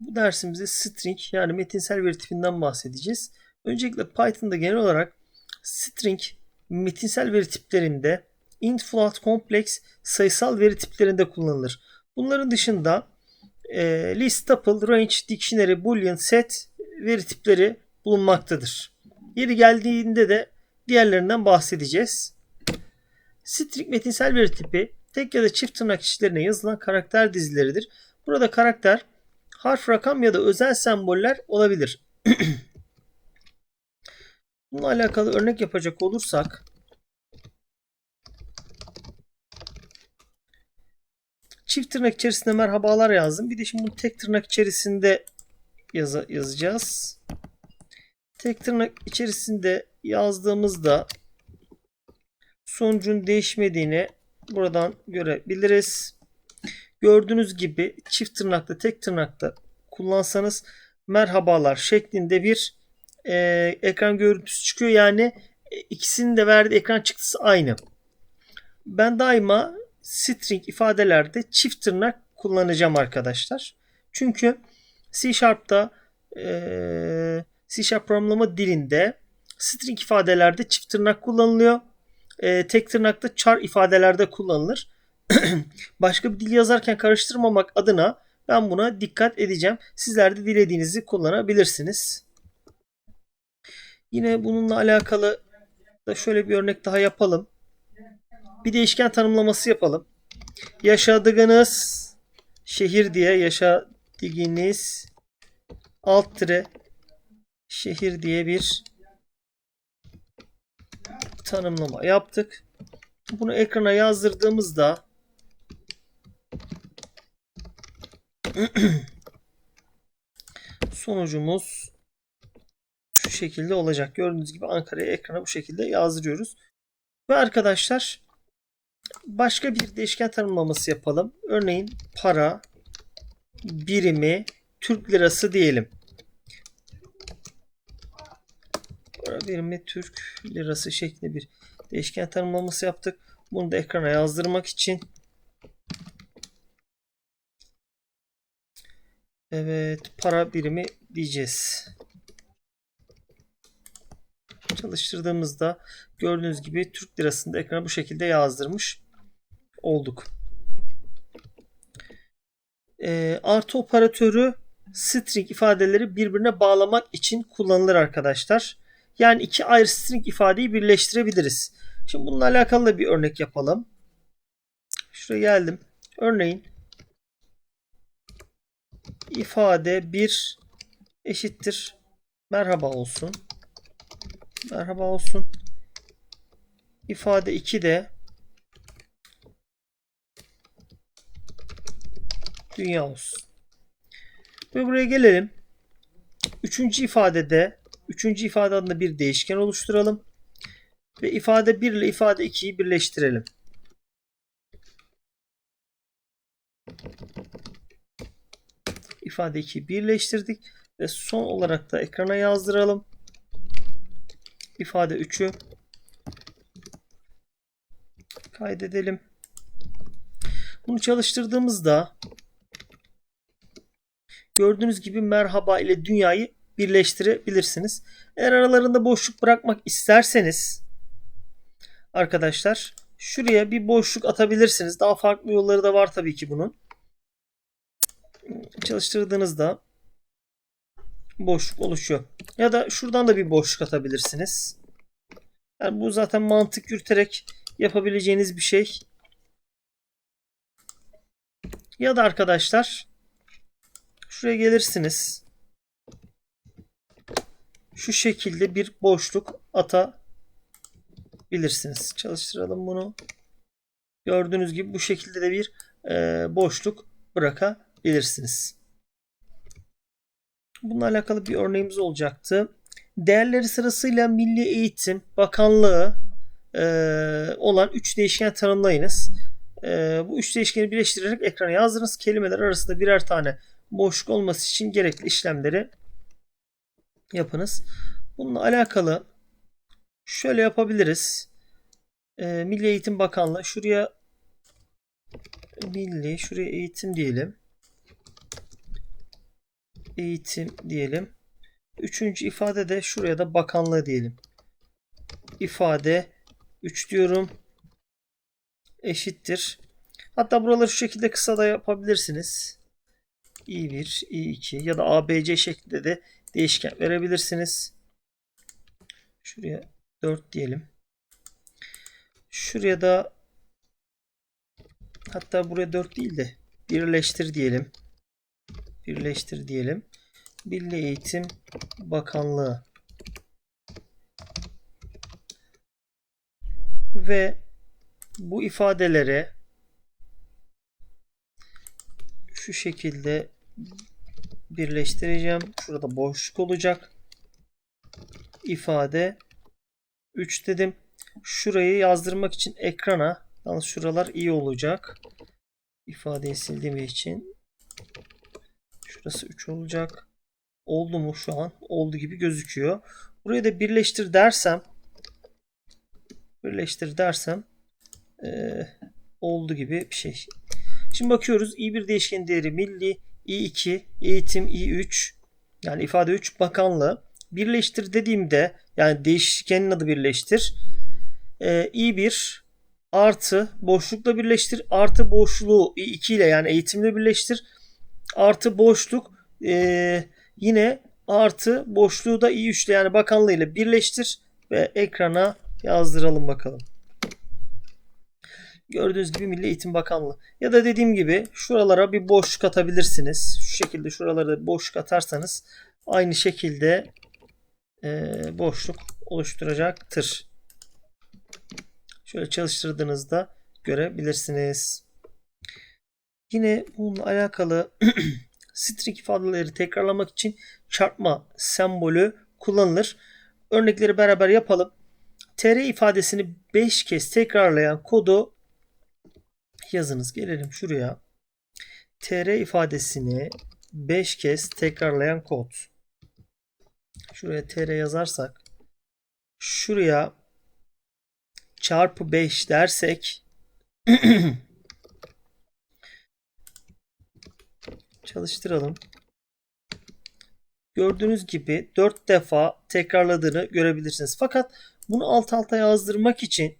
Bu dersimizde string yani metinsel veri tipinden bahsedeceğiz. Öncelikle Python'da genel olarak string metinsel veri tiplerinde int, float, complex sayısal veri tiplerinde kullanılır. Bunların dışında e, list, tuple, range, dictionary, boolean, set veri tipleri bulunmaktadır. Yeri geldiğinde de diğerlerinden bahsedeceğiz. String metinsel veri tipi tek ya da çift tırnak içlerine yazılan karakter dizileridir. Burada karakter harf, rakam ya da özel semboller olabilir. Bununla alakalı örnek yapacak olursak çift tırnak içerisinde merhabalar yazdım. Bir de şimdi bunu tek tırnak içerisinde yaza- yazacağız. Tek tırnak içerisinde yazdığımızda sonucun değişmediğini buradan görebiliriz. Gördüğünüz gibi çift tırnakta tek tırnakta kullansanız merhabalar şeklinde bir e, ekran görüntüsü çıkıyor. Yani e, ikisinin de verdiği ekran çıktısı aynı. Ben daima string ifadelerde çift tırnak kullanacağım arkadaşlar. Çünkü C Sharp'ta e, C Sharp programlama dilinde string ifadelerde çift tırnak kullanılıyor. E, tek tırnakta char ifadelerde kullanılır. Başka bir dil yazarken karıştırmamak adına ben buna dikkat edeceğim. Sizler de dilediğinizi kullanabilirsiniz. Yine bununla alakalı da şöyle bir örnek daha yapalım. Bir değişken tanımlaması yapalım. Yaşadığınız şehir diye yaşadığınız alt tire şehir diye bir tanımlama yaptık. Bunu ekrana yazdırdığımızda sonucumuz şu şekilde olacak. Gördüğünüz gibi Ankara'ya ekrana bu şekilde yazdırıyoruz. Ve arkadaşlar başka bir değişken tanımlaması yapalım. Örneğin para birimi Türk lirası diyelim. Para birimi Türk lirası şeklinde bir değişken tanımlaması yaptık. Bunu da ekrana yazdırmak için Evet, para birimi diyeceğiz. Çalıştırdığımızda gördüğünüz gibi Türk lirasını da ekrana bu şekilde yazdırmış olduk. Ee, artı operatörü string ifadeleri birbirine bağlamak için kullanılır arkadaşlar. Yani iki ayrı string ifadeyi birleştirebiliriz. Şimdi bununla alakalı da bir örnek yapalım. Şuraya geldim. Örneğin ifade 1 eşittir merhaba olsun. Merhaba olsun. İfade 2 de dünya olsun. Ve buraya gelelim. Üçüncü ifadede üçüncü ifade adında bir değişken oluşturalım. Ve ifade 1 ile ifade 2'yi birleştirelim. İfade 2'yi birleştirdik ve son olarak da ekrana yazdıralım. İfade 3'ü kaydedelim. Bunu çalıştırdığımızda gördüğünüz gibi merhaba ile dünyayı birleştirebilirsiniz. Eğer aralarında boşluk bırakmak isterseniz arkadaşlar şuraya bir boşluk atabilirsiniz. Daha farklı yolları da var tabii ki bunun çalıştırdığınızda boşluk oluşuyor. Ya da şuradan da bir boşluk atabilirsiniz. Yani bu zaten mantık yürüterek yapabileceğiniz bir şey. Ya da arkadaşlar şuraya gelirsiniz. Şu şekilde bir boşluk atabilirsiniz. Çalıştıralım bunu. Gördüğünüz gibi bu şekilde de bir e, boşluk bırakabilirsiniz bilirsiniz. Bununla alakalı bir örneğimiz olacaktı. Değerleri sırasıyla Milli Eğitim Bakanlığı e, olan 3 değişken tanımlayınız. E, bu 3 değişkeni birleştirerek ekrana yazdırınız. Kelimeler arasında birer tane boşluk olması için gerekli işlemleri yapınız. Bununla alakalı şöyle yapabiliriz. E, Milli Eğitim Bakanlığı şuraya Milli şuraya eğitim diyelim. Eğitim diyelim. Üçüncü ifade de şuraya da bakanlığı diyelim. İfade 3 diyorum. Eşittir. Hatta buraları şu şekilde kısa da yapabilirsiniz. i1, i2 ya da abc şeklinde de değişken verebilirsiniz. Şuraya 4 diyelim. Şuraya da hatta buraya 4 değil de birleştir diyelim. Birleştir diyelim. Milli Eğitim Bakanlığı ve bu ifadelere şu şekilde birleştireceğim. Şurada boşluk olacak. İfade 3 dedim. Şurayı yazdırmak için ekrana yalnız şuralar iyi olacak. İfadeyi sildiğim için şurası 3 olacak. Oldu mu şu an? Oldu gibi gözüküyor. Burayı da birleştir dersem birleştir dersem eee, oldu gibi bir şey. Şimdi bakıyoruz. i1 değişken değeri milli, i2, eğitim, i3 yani ifade 3 bakanlığı. Birleştir dediğimde yani değişkenin adı birleştir. Ee, i1 artı boşlukla birleştir. Artı boşluğu i2 ile yani eğitimle birleştir. Artı boşluk ee, yine artı boşluğu da i3 ile yani bakanlığı ile birleştir ve ekrana yazdıralım bakalım. Gördüğünüz gibi Milli Eğitim Bakanlığı. Ya da dediğim gibi şuralara bir boşluk atabilirsiniz. Şu şekilde şuralara boşluk atarsanız aynı şekilde e, boşluk oluşturacaktır. Şöyle çalıştırdığınızda görebilirsiniz. Yine bununla alakalı string ifadeleri tekrarlamak için çarpma sembolü kullanılır. Örnekleri beraber yapalım. tr ifadesini 5 kez tekrarlayan kodu yazınız. Gelelim şuraya. tr ifadesini 5 kez tekrarlayan kod. Şuraya tr yazarsak şuraya çarpı 5 dersek çalıştıralım. Gördüğünüz gibi 4 defa tekrarladığını görebilirsiniz. Fakat bunu alt alta yazdırmak için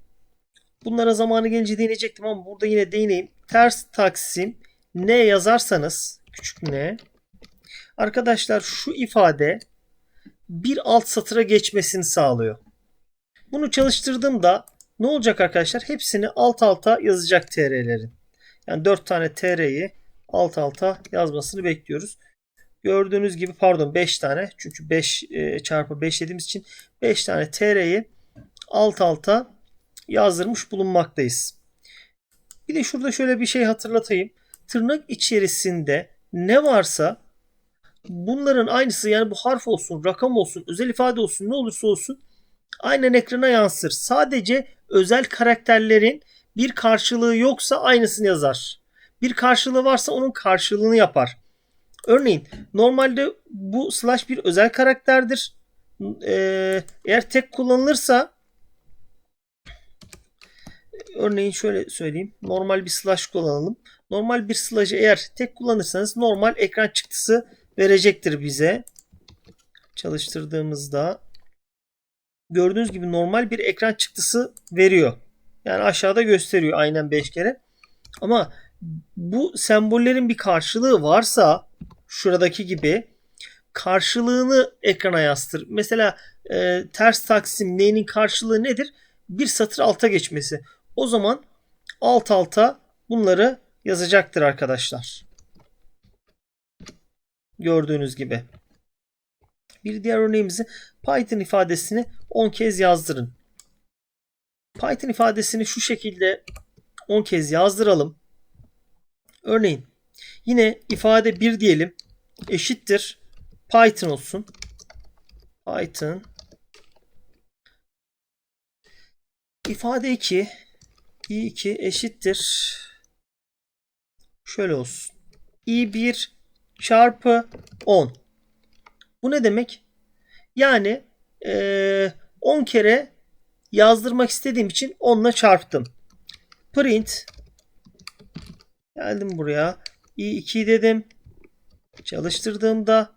bunlara zamanı gelince değinecektim ama burada yine değineyim. Ters taksim ne yazarsanız küçük ne arkadaşlar şu ifade bir alt satıra geçmesini sağlıyor. Bunu çalıştırdığımda ne olacak arkadaşlar? Hepsini alt alta yazacak TR'lerin. Yani 4 tane TR'yi alt alta yazmasını bekliyoruz. Gördüğünüz gibi pardon 5 tane çünkü 5 e, çarpı 5 dediğimiz için 5 tane TR'yi alt alta yazdırmış bulunmaktayız. Bir de şurada şöyle bir şey hatırlatayım. Tırnak içerisinde ne varsa bunların aynısı yani bu harf olsun, rakam olsun, özel ifade olsun ne olursa olsun aynen ekrana yansır. Sadece özel karakterlerin bir karşılığı yoksa aynısını yazar. Bir karşılığı varsa onun karşılığını yapar. Örneğin normalde bu slash bir özel karakterdir. Ee, eğer tek kullanılırsa örneğin şöyle söyleyeyim. Normal bir slash kullanalım. Normal bir slash'ı eğer tek kullanırsanız normal ekran çıktısı verecektir bize. Çalıştırdığımızda gördüğünüz gibi normal bir ekran çıktısı veriyor. Yani aşağıda gösteriyor aynen 5 kere. Ama bu sembollerin bir karşılığı varsa şuradaki gibi karşılığını ekrana yansıtır. Mesela e, ters taksim neyinin karşılığı nedir? Bir satır alta geçmesi. O zaman alt alta bunları yazacaktır arkadaşlar. Gördüğünüz gibi. Bir diğer örneğimizi Python ifadesini 10 kez yazdırın. Python ifadesini şu şekilde 10 kez yazdıralım. Örneğin yine ifade 1 diyelim eşittir Python olsun. Python ifade 2 i2 eşittir şöyle olsun. i1 çarpı 10. Bu ne demek? Yani e, 10 kere yazdırmak istediğim için 10 ile çarptım. Print geldim buraya. i2 dedim. Çalıştırdığımda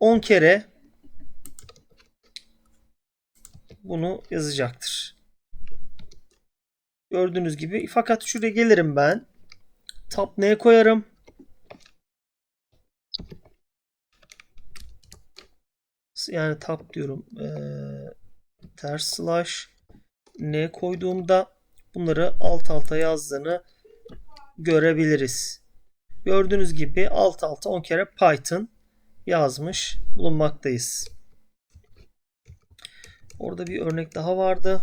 10 kere bunu yazacaktır. Gördüğünüz gibi fakat şuraya gelirim ben. Tab neye koyarım? Yani tab diyorum. Ee, ters slash ne koyduğumda bunları alt alta yazdığını görebiliriz. Gördüğünüz gibi alt alta 10 kere Python yazmış bulunmaktayız. Orada bir örnek daha vardı.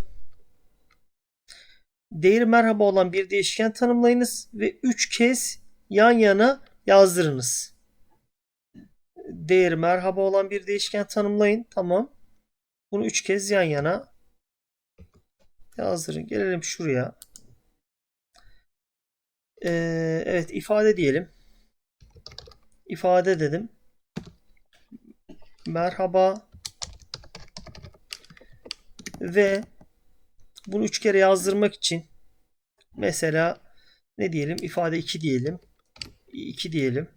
Değeri merhaba olan bir değişken tanımlayınız ve 3 kez yan yana yazdırınız. Değeri merhaba olan bir değişken tanımlayın. Tamam. Bunu 3 kez yan yana yazdırın. Gelelim şuraya. Ee, evet ifade diyelim. İfade dedim. Merhaba. Ve bunu üç kere yazdırmak için mesela ne diyelim? İfade 2 diyelim. 2 diyelim.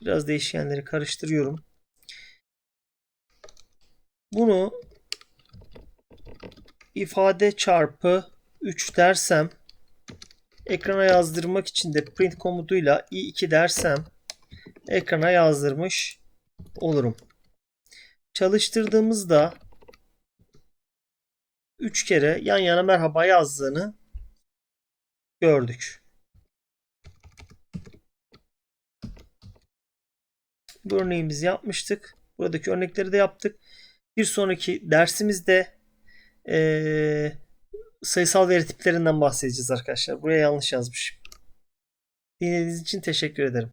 Biraz değişkenleri karıştırıyorum. Bunu ifade çarpı 3 dersem ekrana yazdırmak için de print komutuyla i2 dersem ekrana yazdırmış olurum çalıştırdığımızda 3 kere yan yana merhaba yazdığını gördük. Bu örneğimizi yapmıştık. Buradaki örnekleri de yaptık. Bir sonraki dersimizde eee, sayısal veri tiplerinden bahsedeceğiz arkadaşlar. Buraya yanlış yazmışım. Dinlediğiniz için teşekkür ederim.